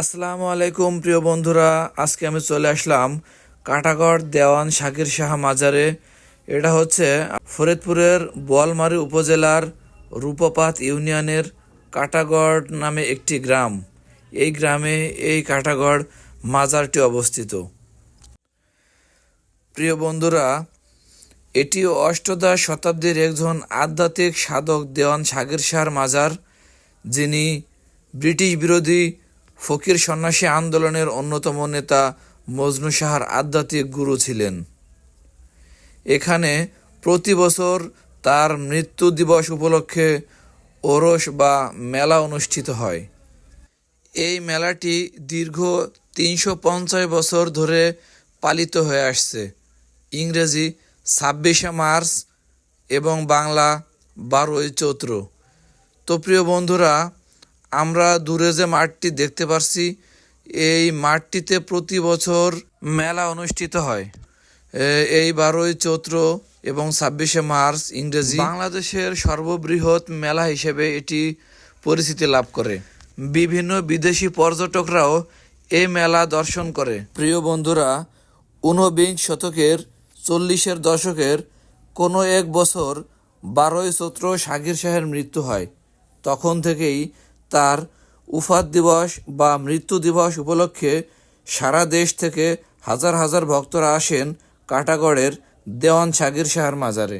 আসসালামু আলাইকুম, প্রিয় বন্ধুরা। আজকে আমি চলে আসলাম কাটাগড় দেওয়ান শাকির শাহ মাজারে। এটা হচ্ছে ফরিদপুরের বোয়ালমারী উপজেলার রূপপাত ইউনিয়নের কাটাগড় নামে একটি গ্রাম। এই গ্রামে এই কাটাগড় মাজারটি অবস্থিত। প্রিয় বন্ধুরা, এটি অষ্টদশ শতাব্দীর একজন আধ্যাত্মিক সাধক দেওয়ান শাকির শাহর মাজার, যিনি ব্রিটিশ বিরোধী ফকির সন্ন্যাসী আন্দোলনের অন্যতম নেতা মজনু শাহর আধ্যাত্মিক গুরু ছিলেন। এখানে প্রতি বছর তার মৃত্যু দিবস উপলক্ষে ওরস বা মেলা অনুষ্ঠিত হয়। এই মেলাটি দীর্ঘ তিনশো পঞ্চাশ বছর ধরে পালিত হয়ে আসছে। ইংরেজি ছাব্বিশে মার্চ এবং বাংলা বারোই চৈত্র। তো প্রিয় বন্ধুরা আমরা দূরে যে মাঠটি দেখতে পারছি, এই মাঠটিতে প্রতি বছর মেলা অনুষ্ঠিত হয়। এই বারোই চৈত্র এবং ছাব্বিশে মার্চ ইংরেজি বাংলাদেশের সর্ববৃহৎ মেলা হিসেবে এটি পরিচিতি লাভ করে। বিভিন্ন বিদেশি পর্যটকরাও এই মেলা দর্শন করে। প্রিয় বন্ধুরা, ঊনবিংশ শতকের চল্লিশের দশকের কোনো এক বছর বারোই চৈত্র সাগির শাহের মৃত্যু হয়। তখন থেকেই তার উফাত দিবস বা মৃত্যু দিবস উপলক্ষে সারা দেশ থেকে হাজার হাজার ভক্তরা আসেন কাটাগড়ের দেওয়ান সাগির শাহর মাজারে।